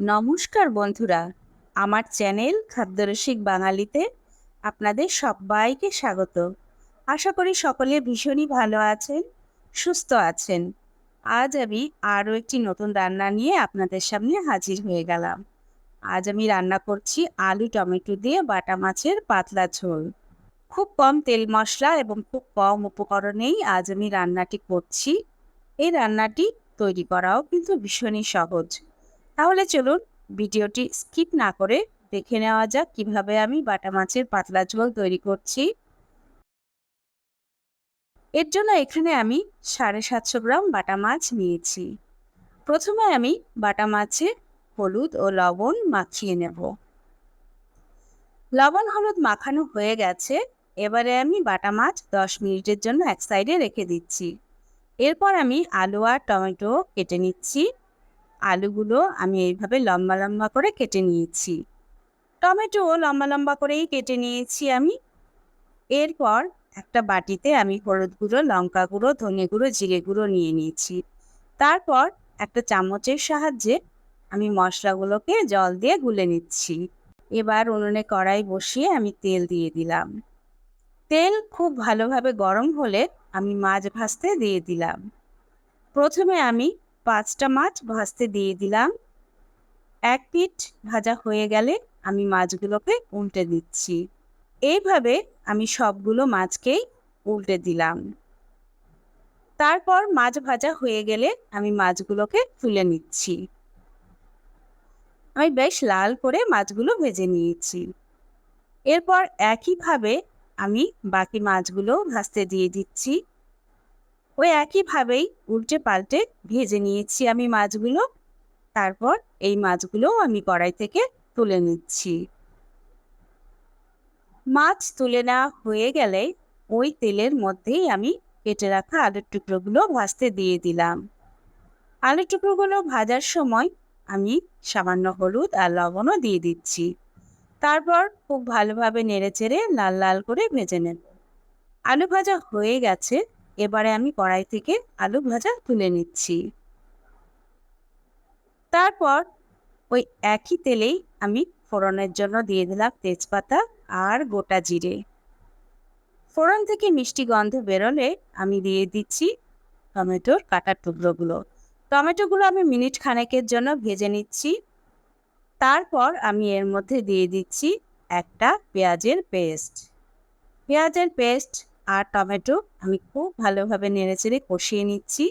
নমস্কার বন্ধুরা, আমার চ্যানেল খাদ্যরসিক বাঙালিতে আপনাদের সবাইকে স্বাগত। আশা করি সকলে ভীষণই ভালো আছেন, সুস্থ আছেন। আজ আমি আরও একটি নতুন রান্না নিয়ে আপনাদের সামনে হাজির হয়ে গেলাম। আজ আমি রান্না করছি আলু টমেটো দিয়ে বাটা মাছের পাতলা ঝোল। খুব কম তেল মশলা এবং খুব কম উপকরণেই আজ আমি রান্নাটি করছি। এই রান্নাটি তৈরি করাও কিন্তু ভীষণই সহজ। তাহলে চলুন ভিডিওটি স্কিপ না করে দেখে নেওয়া যাক কীভাবে আমি বাটা মাছের পাতলা ঝোল তৈরি করছি। এর জন্য এখানে আমি সাড়ে সাতশো গ্রাম বাটা মাছ নিয়েছি। প্রথমে আমি বাটা মাছে হলুদ ও লবণ মাখিয়ে নেব। লবণ হলুদ মাখানো হয়ে গেছে, এবারে আমি বাটা মাছ দশ মিনিটের জন্য এক সাইডে রেখে দিচ্ছি। এরপর আমি আলু আর টমেটো কেটে নিচ্ছি। আলুগুলো আমি এইভাবে লম্বা লম্বা করে কেটে নিয়েছি। টমেটো লম্বা লম্বা করেই কেটে নিয়েছি আমি। এরপর একটা বাটিতে আমি হলুদ গুঁড়ো, লঙ্কা গুঁড়ো, ধনে গুঁড়ো, জিরে গুঁড়ো নিয়ে নিয়েছি। তারপর একটা চামচের সাহায্যে আমি মশলাগুলোকে জল দিয়ে গুলে নিচ্ছি। এবার উনুনে কড়াই বসিয়ে আমি তেল দিয়ে দিলাম। তেল খুব ভালোভাবে গরম হলে আমি মাছ ভাজতে দিয়ে দিলাম। প্রথমে আমি পাঁচটা মাছ ভাজতে দিয়ে দিলাম। এক পিঠ ভাজা হয়ে গেলে আমি মাছগুলোকে উল্টে দিচ্ছি। এইভাবে আমি সবগুলো মাছকেই উল্টে দিলাম। তারপর মাছ ভাজা হয়ে গেলে আমি মাছগুলোকে তুলে নিচ্ছি। আমি বেশ লাল করে মাছগুলো ভেজে নিয়েছি। এরপর একইভাবে আমি বাকি মাছগুলো ভাজতে দিয়ে দিচ্ছি। ওই একইভাবেই উল্টে পাল্টে ভেজে নিয়েছি আমি মাছগুলো। তারপর এই মাছগুলো আমি কড়াই থেকে তুলে নিচ্ছি। মাছ তুলে নেওয়া হয়ে গেলে ওই তেলের মধ্যেই আমি কেটে রাখা আলুর টুকরোগুলো ভাজতে দিয়ে দিলাম। আলুর টুকরোগুলো ভাজার সময় আমি সামান্য হলুদ আর লবণও দিয়ে দিচ্ছি। তারপর খুব ভালোভাবে নেড়ে চেড়ে লাল লাল করে ভেজে নেব। আলু ভাজা হয়ে গেছে এবারে আমি কড়াই থেকে আলু ভাজা তুলে নিচ্ছি। তারপর ওই একই তেলেই আমি ফোড়নের জন্য দিয়ে দিলাম তেজপাতা আর গোটা জিরে। ফোড়ন থেকে মিষ্টি গন্ধ বেরোলে আমি দিয়ে দিচ্ছি টমেটোর কাটার টুকরোগুলো। টমেটোগুলো আমি মিনিট খানেকের জন্য ভেজে নিচ্ছি। তারপর আমি এর মধ্যে দিয়ে দিচ্ছি একটা পেঁয়াজের পেস্ট। পেঁয়াজের পেস্ট আর টমেটো আমি খুব ভালোভাবে নেড়েচেড়ে কষিয়ে নিচ্ছি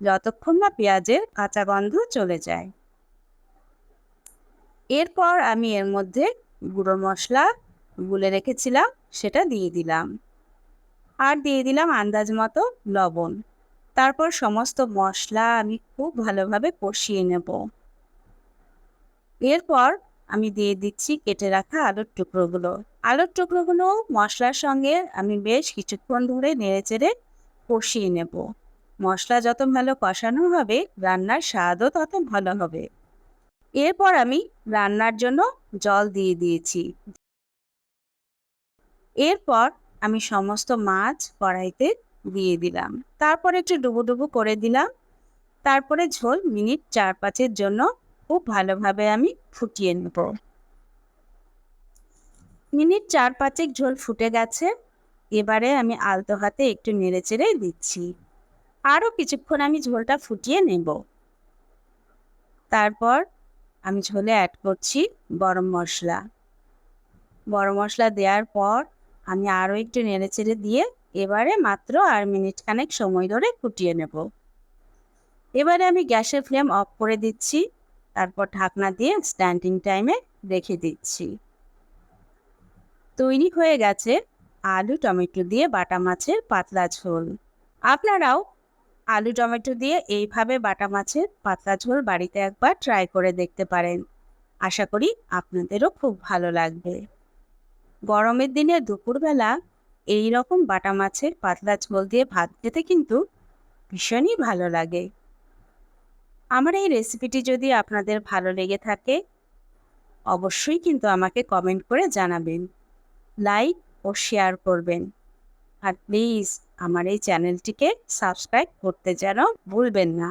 যতক্ষণ না পেঁয়াজের কাঁচা গন্ধ চলে যায়। এরপর আমি এর মধ্যে গুঁড়ো মশলা গুলে রেখেছিলাম, সেটা দিয়ে দিলাম। আর দিয়ে দিলাম আন্দাজ মতো লবণ। তারপর সমস্ত মশলা আমি খুব ভালোভাবে কষিয়ে নেব। এরপর আমি দিয়ে দিচ্ছি কেটে রাখা আলুর টুকরোগুলো। আলুর টুকরোগুলো মশলার সঙ্গে আমি বেশ কিছুক্ষণ ধরে নেড়ে চেড়ে কষিয়ে নেব। মশলা যত ভালো কষানো হবে, রান্নার স্বাদও তত ভালো হবে। এরপর আমি রান্নার জন্য জল দিয়ে দিয়েছি। এরপর আমি সমস্ত মাছ কড়াইতে দিয়ে দিলাম। তারপর একটু ডুবো ডুবো করে দিলাম। তারপরে ঝোল মিনিট চার পাঁচের জন্য খুব ভালোভাবে আমি ফুটিয়ে নেব। মিনিট চার পাঁচেক ঝোল ফুটে গেছে, এবারে আমি আলতো হাতে একটু নেড়ে চেড়ে দিচ্ছি। আরও কিছুক্ষণ আমি ঝোলটা ফুটিয়ে নেব। তারপর আমি ঝোলে অ্যাড করছি গরম মশলা। গরম মশলা দেওয়ার পর আমি আরও একটু নেড়ে চেড়ে দিয়ে এবারে মাত্র আর মিনিট খানেক সময় ধরে ফুটিয়ে নেব। এবারে আমি গ্যাসের ফ্লেম অফ করে দিচ্ছি। তারপর ঢাকনা দিয়ে স্ট্যান্ডিং টাইমে রেখে দিচ্ছি। তৈরি হয়ে গেছে আলু টমেটো দিয়ে বাটা মাছের পাতলা ঝোল। আপনারাও আলু টমেটো দিয়ে এইভাবে বাটা মাছের পাতলা ঝোল বাড়িতে একবার ট্রাই করে দেখতে পারেন। আশা করি আপনাদেরও খুব ভালো লাগবে। গরমের দিনে দুপুরবেলা এই রকম বাটা মাছের পাতলা ঝোল দিয়ে ভাত খেতে কিন্তু ভীষণই ভালো লাগে। আমার এই রেসিপিটি যদি আপনাদের ভালো লেগে থাকে, অবশ্যই কিন্তু আমাকে কমেন্ট করে জানাবেন। লাইক ও শেয়ার করবেন। আর প্লিজ আমার এই চ্যানেলটিকে সাবস্ক্রাইব করতে যেন ভুলবেন না।